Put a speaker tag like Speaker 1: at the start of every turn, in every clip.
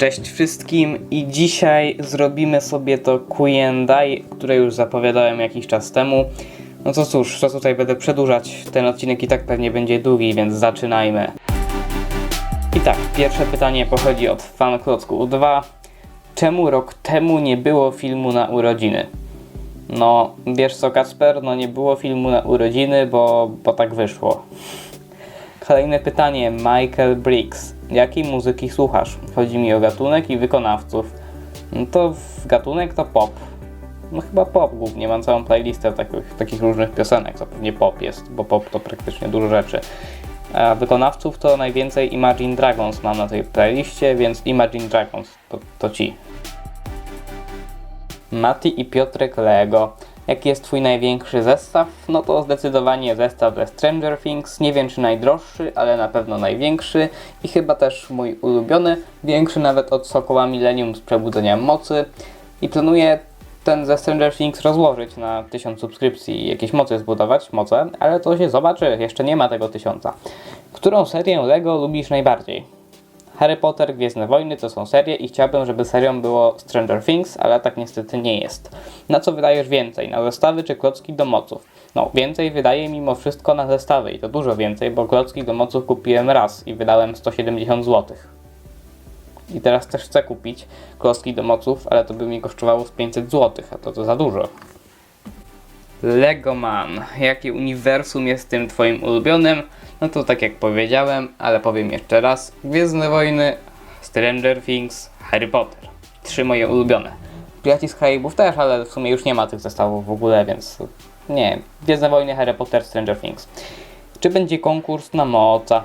Speaker 1: Cześć wszystkim i dzisiaj zrobimy sobie to Q&A, które już zapowiadałem jakiś czas temu. No to cóż, co tutaj będę przedłużać, ten odcinek i tak pewnie będzie długi, więc zaczynajmy. I tak, pierwsze pytanie pochodzi od fanklocku 2. Czemu rok temu nie było filmu na urodziny? No, wiesz co Kasper, no nie było filmu na urodziny, bo, bo tak wyszło. Kolejne pytanie, Michael Briggs. Jakiej muzyki słuchasz? Chodzi mi o gatunek i wykonawców. No to gatunek to pop. No chyba pop głównie, mam całą playlistę takich, takich różnych piosenek, to pewnie pop jest, bo pop to praktycznie dużo rzeczy. A wykonawców to najwięcej Imagine Dragons mam na tej playliście, więc Imagine Dragons to, to ci. Mati i Piotrek Lego. Jaki jest Twój największy zestaw? No to zdecydowanie zestaw ze Stranger Things. Nie wiem czy najdroższy, ale na pewno największy i chyba też mój ulubiony. Większy nawet od Sokoła Millennium z Przebudzenia Mocy. I planuję ten ze Stranger Things rozłożyć na 1000 subskrypcji i jakieś mocy zbudować, moce, ale to się zobaczy, jeszcze nie ma tego tysiąca. Którą serię Lego lubisz najbardziej? Harry Potter, Gwiezdne Wojny to są serie i chciałbym, żeby serią było Stranger Things, ale tak niestety nie jest. Na co wydajesz więcej? Na zestawy czy klocki do moców? No, więcej wydaje mimo wszystko na zestawy i to dużo więcej, bo klocki do moców kupiłem raz i wydałem 170 zł. I teraz też chcę kupić klocki do moców, ale to by mi kosztowało z 500 zł, a to to za dużo. Lego Man. Jakie uniwersum jest tym twoim ulubionym? No to tak jak powiedziałem, ale powiem jeszcze raz. Gwiezdne Wojny, Stranger Things, Harry Potter. Trzy moje ulubione. Piraci z Karaibów też, ale w sumie już nie ma tych zestawów w ogóle, więc nie. Gwiezdne Wojny, Harry Potter, Stranger Things. Czy będzie konkurs na moca?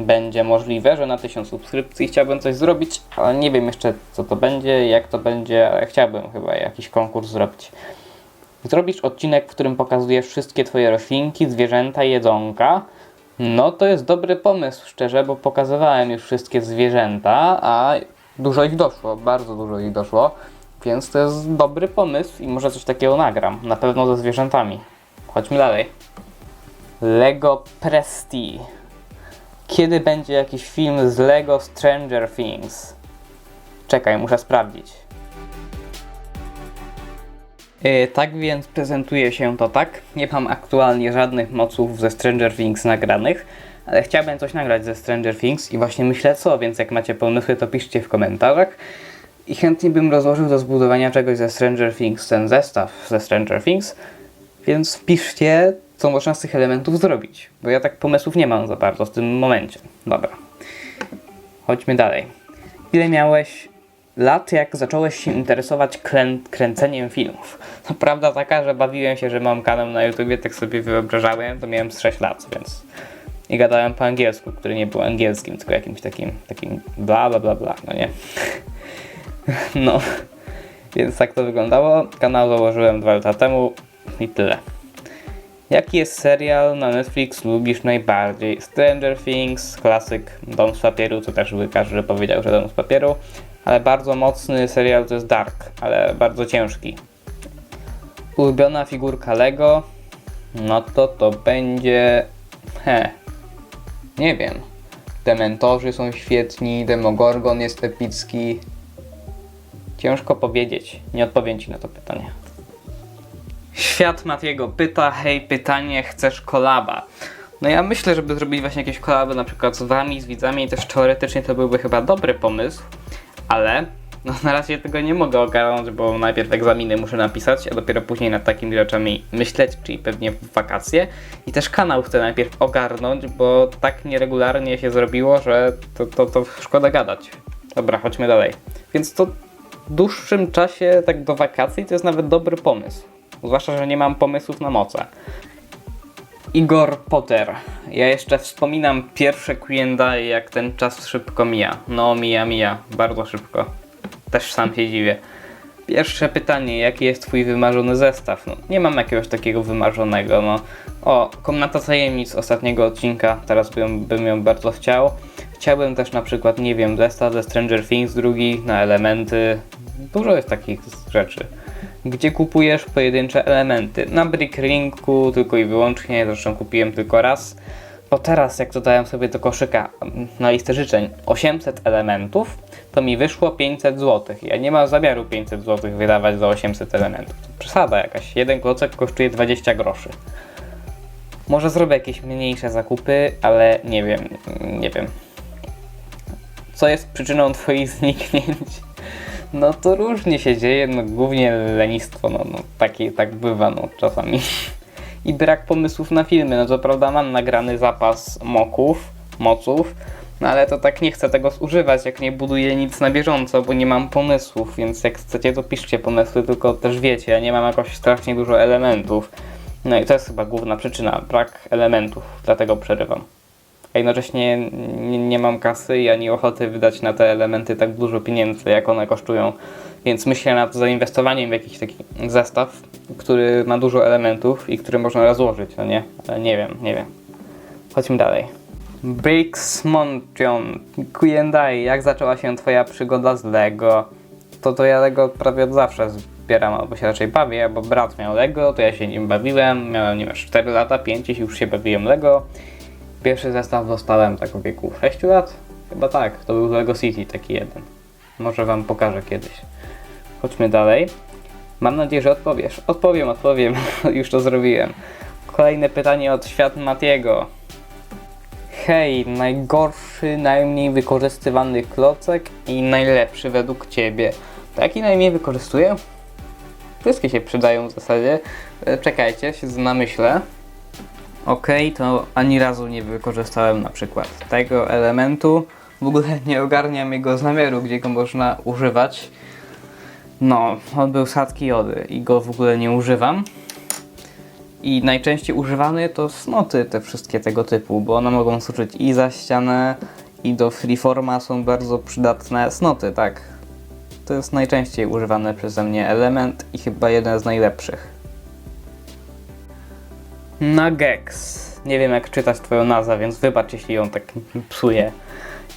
Speaker 1: Będzie możliwe, że na 1000 subskrypcji chciałbym coś zrobić, ale nie wiem jeszcze co to będzie, jak to będzie, ale chciałbym chyba jakiś konkurs zrobić. Zrobisz odcinek, w którym pokazujesz wszystkie twoje roślinki, zwierzęta, jedzonka. No to jest dobry pomysł, szczerze, bo pokazywałem już wszystkie zwierzęta, a dużo ich doszło, bardzo dużo ich doszło, więc to jest dobry pomysł i może coś takiego nagram, na pewno ze zwierzętami. Chodźmy dalej. Lego Presti. Kiedy będzie jakiś film z Lego Stranger Things? Czekaj, muszę sprawdzić. Yy, tak więc prezentuje się to tak. Nie mam aktualnie żadnych moców ze Stranger Things nagranych, ale chciałbym coś nagrać ze Stranger Things i właśnie myślę co, więc jak macie pomysły to piszcie w komentarzach. I chętnie bym rozłożył do zbudowania czegoś ze Stranger Things, ten zestaw ze Stranger Things. Więc wpiszcie, co można z tych elementów zrobić, bo ja tak pomysłów nie mam za bardzo w tym momencie. Dobra. Chodźmy dalej. Ile miałeś lat, jak zacząłeś się interesować krę kręceniem filmów. No, prawda taka, że bawiłem się, że mam kanał na YouTubie, tak sobie wyobrażałem, to miałem z 6 lat, więc... I gadałem po angielsku, który nie był angielskim, tylko jakimś takim, takim bla bla bla bla, no nie? no, więc tak to wyglądało. Kanał założyłem 2 lata temu i tyle. Jaki jest serial na Netflix lubisz najbardziej? Stranger Things, klasyk, Dom z papieru, co też by każdy powiedział, że Dom z papieru ale bardzo mocny serial to jest Dark, ale bardzo ciężki. Ulubiona figurka Lego, no to to będzie... He, nie wiem. Dementorzy są świetni, Demogorgon jest epicki. Ciężko powiedzieć, nie odpowiem Ci na to pytanie. Świat Matiego pyta, hej, pytanie, chcesz kolaba? No ja myślę, żeby zrobić właśnie jakieś kolaby na przykład z Wami, z widzami i też teoretycznie to byłby chyba dobry pomysł ale no, na razie tego nie mogę ogarnąć, bo najpierw egzaminy muszę napisać, a dopiero później nad takimi rzeczami myśleć, czyli pewnie w wakacje. I też kanał chcę najpierw ogarnąć, bo tak nieregularnie się zrobiło, że to, to, to szkoda gadać. Dobra, chodźmy dalej. Więc to w dłuższym czasie, tak do wakacji, to jest nawet dobry pomysł. Zwłaszcza, że nie mam pomysłów na moce. Igor Potter. Ja jeszcze wspominam pierwsze Q&A, jak ten czas szybko mija. No, mija, mija. Bardzo szybko. Też sam się dziwię. Pierwsze pytanie, jaki jest twój wymarzony zestaw? No, nie mam jakiegoś takiego wymarzonego, no. O, Komnata Tajemnic ostatniego odcinka, teraz bym, bym ją bardzo chciał. Chciałbym też na przykład, nie wiem, zestaw ze Stranger Things drugi na elementy. Dużo jest takich rzeczy gdzie kupujesz pojedyncze elementy. Na Bricklinku tylko i wyłącznie, zresztą kupiłem tylko raz. Bo teraz jak dodałem sobie do koszyka na listę życzeń 800 elementów, to mi wyszło 500 zł. Ja nie mam zamiaru 500 zł wydawać za 800 elementów. To przesada jakaś. Jeden klocek kosztuje 20 groszy. Może zrobię jakieś mniejsze zakupy, ale nie wiem, nie wiem. Co jest przyczyną twoich zniknięć? No to różnie się dzieje, no głównie lenistwo, no, no taki, tak bywa, no czasami. I brak pomysłów na filmy, no to prawda mam nagrany zapas moków, moców, no ale to tak nie chcę tego zużywać, jak nie buduję nic na bieżąco, bo nie mam pomysłów, więc jak chcecie to piszcie pomysły, tylko też wiecie, ja nie mam jakoś strasznie dużo elementów. No i to jest chyba główna przyczyna, brak elementów, dlatego przerywam. Jednocześnie nie, nie mam kasy i ani ochoty wydać na te elementy tak dużo pieniędzy, jak one kosztują. Więc myślę nad zainwestowaniem w jakiś taki zestaw, który ma dużo elementów i który można rozłożyć, no nie? Ale nie wiem, nie wiem. Chodźmy dalej. Bricks Montion, Q&A, jak zaczęła się twoja przygoda z Lego? To to ja Lego prawie od zawsze zbieram, albo się raczej bawię, bo brat miał Lego, to ja się nim bawiłem, miałem, nie wiem, 4 lata, 5 i już się bawiłem Lego. Pierwszy zestaw dostałem tak w wieku 6 lat, chyba tak, to był Lego City, taki jeden. Może wam pokażę kiedyś. Chodźmy dalej. Mam nadzieję, że odpowiesz. Odpowiem, odpowiem, już to zrobiłem. Kolejne pytanie od Świat Matiego. Hej, najgorszy, najmniej wykorzystywany klocek i najlepszy według Ciebie. To jaki najmniej wykorzystuję? Wszystkie się przydają w zasadzie. E, Czekajcie, się namyślę. Okej, to ani razu nie wykorzystałem na przykład tego elementu. W ogóle nie ogarniam jego zamiaru, gdzie go można używać. No, on był sadki jody i go w ogóle nie używam. I najczęściej używane to snoty, te wszystkie tego typu, bo one mogą służyć i za ścianę, i do freeforma są bardzo przydatne snoty, tak. To jest najczęściej używany przeze mnie element i chyba jeden z najlepszych. Nagex. Nie wiem jak czytać twoją nazwę, więc wybacz jeśli ją tak psuję.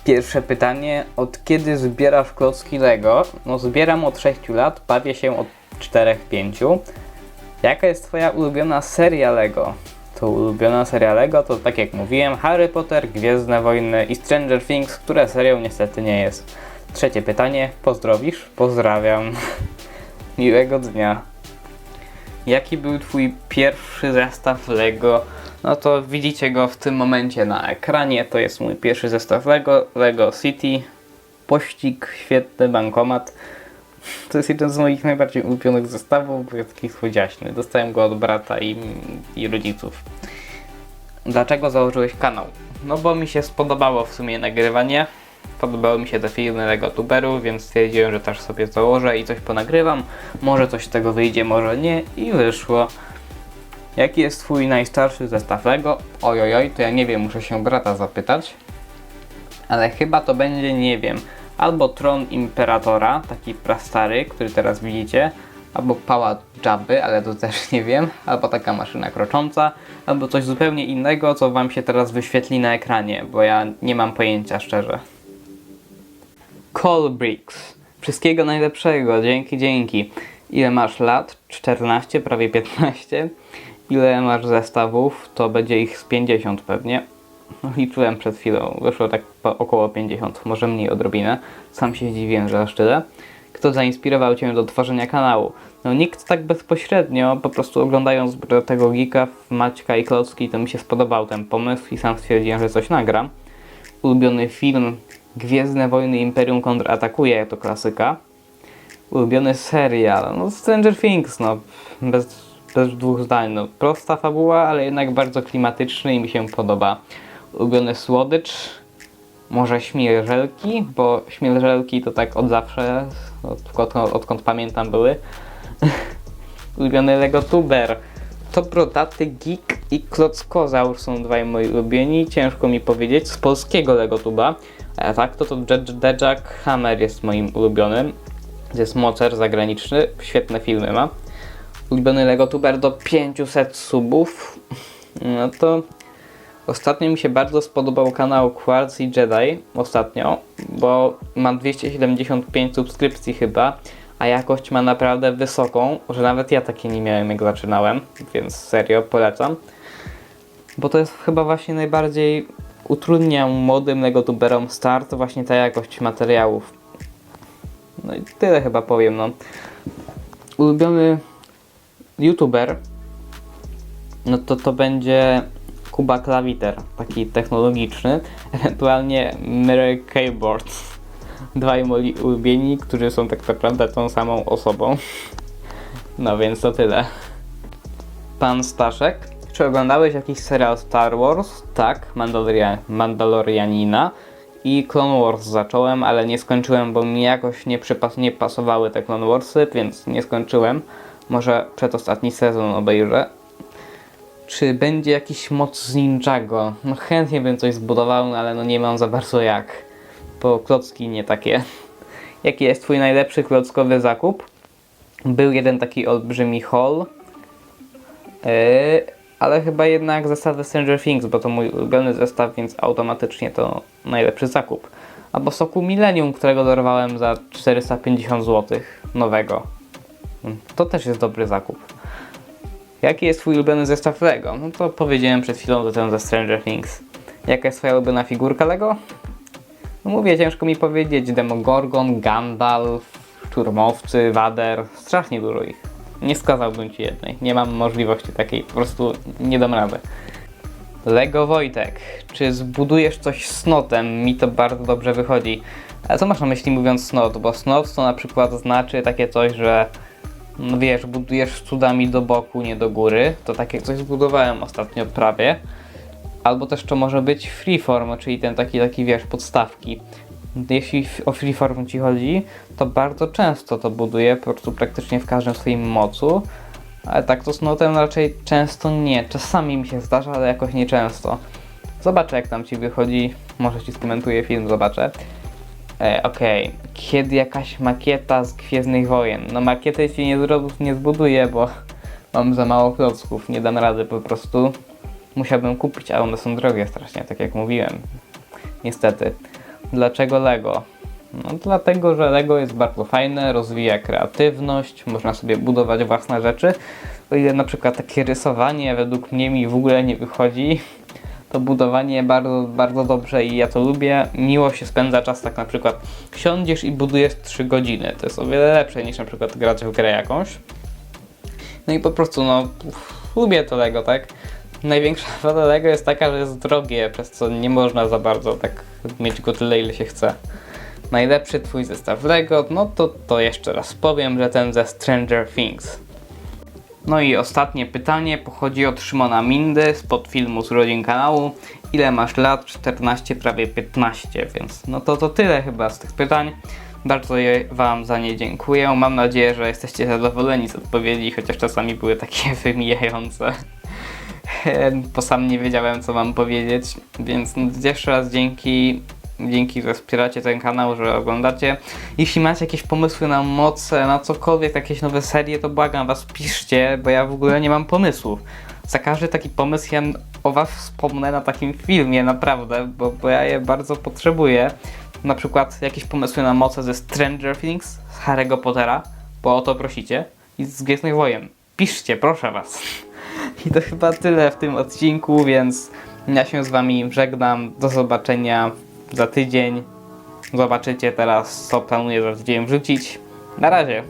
Speaker 1: Pierwsze pytanie, od kiedy zbierasz klocki Lego? No zbieram od 6 lat, bawię się od 4-5. Jaka jest twoja ulubiona seria Lego? To ulubiona seria Lego to tak jak mówiłem, Harry Potter, Gwiezdne Wojny i Stranger Things, które serią niestety nie jest. Trzecie pytanie, pozdrowisz? Pozdrawiam. Miłego dnia. Jaki był twój pierwszy zestaw Lego? No to widzicie go w tym momencie na ekranie. To jest mój pierwszy zestaw Lego, Lego City. Pościg, świetny bankomat. To jest jeden z moich najbardziej ulubionych zestawów, bo jest taki słodziaśny. Dostałem go od brata i, i rodziców. Dlaczego założyłeś kanał? No bo mi się spodobało w sumie nagrywanie. Podobały mi się te filmy Lego Tuberów, więc stwierdziłem, że też sobie założę i coś ponagrywam. Może coś z tego wyjdzie, może nie. I wyszło. Jaki jest twój najstarszy zestaw Lego? Ojojoj, to ja nie wiem, muszę się brata zapytać. Ale chyba to będzie, nie wiem, albo Tron Imperatora, taki prastary, który teraz widzicie, albo Pałac Jabby, ale to też nie wiem, albo taka maszyna krocząca, albo coś zupełnie innego, co wam się teraz wyświetli na ekranie, bo ja nie mam pojęcia szczerze. Colbricks. Wszystkiego najlepszego, dzięki, dzięki. Ile masz lat? 14, prawie 15. Ile masz zestawów? To będzie ich z 50 pewnie. No, liczyłem przed chwilą, wyszło tak około 50, może mniej odrobinę. Sam się zdziwiłem, że aż tyle. Kto zainspirował Cię do tworzenia kanału? No nikt tak bezpośrednio, po prostu oglądając tego geeka, Maćka i Klocki, to mi się spodobał ten pomysł i sam stwierdziłem, że coś nagram. Ulubiony film Gwiezdne Wojny Imperium kontratakuje, to klasyka. Ulubiony serial, no Stranger Things, no bez, bez dwóch zdań, no prosta fabuła, ale jednak bardzo klimatyczny i mi się podoba. Ulubiony słodycz, może śmierzelki, bo śmierzelki to tak od zawsze, odkąd, odkąd pamiętam były. Ulubiony Lego Tuber, to brodaty Geek i Klockozaur są dwaj moi ulubieni, ciężko mi powiedzieć, z polskiego Lego Tuba. A tak, to to The Hammer jest moim ulubionym. To jest mocer zagraniczny, świetne filmy ma. Ulubiony Lego Tuber do 500 subów. No to ostatnio mi się bardzo spodobał kanał Quartz i Jedi. Ostatnio, bo ma 275 subskrypcji chyba, a jakość ma naprawdę wysoką, że nawet ja takiej nie miałem jak zaczynałem, więc serio polecam. bo to jest chyba właśnie najbardziej utrudnia młodym legotuberom start właśnie ta jakość materiałów. No i tyle chyba powiem, no. Ulubiony youtuber no to to będzie Kuba Klawiter, taki technologiczny, ewentualnie Mary Keyboard. Dwaj moi ulubieni, którzy są tak naprawdę tą samą osobą. No więc to tyle. Pan Staszek, czy oglądałeś jakiś serial Star Wars? Tak, Mandaloria Mandalorianina i Clone Wars zacząłem, ale nie skończyłem, bo mi jakoś nie, przypas nie pasowały te Clone Warsy, więc nie skończyłem. Może przedostatni sezon obejrzę. Czy będzie jakiś moc z Ninjago? No chętnie bym coś zbudował, no ale no nie mam za bardzo jak. Bo klocki nie takie. Jaki jest twój najlepszy klockowy zakup? Był jeden taki olbrzymi haul. Yy, ale chyba jednak zestawy Stranger Things, bo to mój ulubiony zestaw, więc automatycznie to najlepszy zakup. Albo soku Millennium, którego dorwałem za 450 zł nowego. To też jest dobry zakup. Jaki jest twój ulubiony zestaw Lego? No to powiedziałem przed chwilą to ten ze Stranger Things. Jaka jest twoja ulubiona figurka Lego? No mówię, ciężko mi powiedzieć. Demogorgon, Gandalf, Szturmowcy, Wader. Strasznie dużo ich. Nie wskazałbym ci jednej. Nie mam możliwości takiej. Po prostu nie dam rady. Lego Wojtek. Czy zbudujesz coś snotem? Mi to bardzo dobrze wychodzi. A co masz na myśli mówiąc snot? Bo snot to na przykład znaczy takie coś, że no wiesz, budujesz cudami do boku, nie do góry. To takie coś zbudowałem ostatnio prawie. Albo też to może być freeform, czyli ten taki, taki wiesz, podstawki. Jeśli o freeform ci chodzi, to bardzo często to buduję, po prostu praktycznie w każdym swoim mocu. Ale tak to z notem raczej często nie. Czasami mi się zdarza, ale jakoś nieczęsto. Zobaczę jak tam ci wychodzi. Może ci skomentuję film, zobaczę. E, Okej, kiedy jakaś makieta z Gwiezdnych Wojen? No makietę się nie, zro- nie zbuduję, bo mam za mało klocków, nie dam rady po prostu. Musiałbym kupić, a one są drogie strasznie, tak jak mówiłem. Niestety. Dlaczego Lego? No dlatego, że Lego jest bardzo fajne, rozwija kreatywność, można sobie budować własne rzeczy. O ile na przykład takie rysowanie według mnie mi w ogóle nie wychodzi, to budowanie bardzo, bardzo dobrze i ja to lubię. Miło się spędza czas, tak na przykład siądziesz i budujesz 3 godziny. To jest o wiele lepsze niż na przykład grać w grę jakąś. No i po prostu no, uff, lubię to Lego, tak? Największa wada Lego jest taka, że jest drogie, przez co nie można za bardzo tak mieć go tyle, ile się chce. Najlepszy twój zestaw Lego, no to to jeszcze raz powiem, że ten ze Stranger Things. No i ostatnie pytanie pochodzi od Szymona Mindy spod filmu z urodzin kanału. Ile masz lat? 14, prawie 15, więc no to to tyle chyba z tych pytań. Bardzo Wam za nie dziękuję. Mam nadzieję, że jesteście zadowoleni z odpowiedzi, chociaż czasami były takie wymijające. Bo sam nie wiedziałem, co mam powiedzieć, więc jeszcze raz dzięki. Dzięki, że wspieracie ten kanał, że oglądacie. Jeśli macie jakieś pomysły na moce, na cokolwiek, jakieś nowe serie, to błagam was, piszcie, bo ja w ogóle nie mam pomysłów. Za każdy taki pomysł ja o was wspomnę na takim filmie, naprawdę, bo, bo ja je bardzo potrzebuję. Na przykład jakieś pomysły na moce ze Stranger Things, z Harry'ego Pottera, bo o to prosicie, i z Gwiezdnych Wojen. Piszcie, proszę was. I to chyba tyle w tym odcinku, więc ja się z wami żegnam. Do zobaczenia za tydzień. Zobaczycie teraz, co planuję za tydzień wrzucić. Na razie.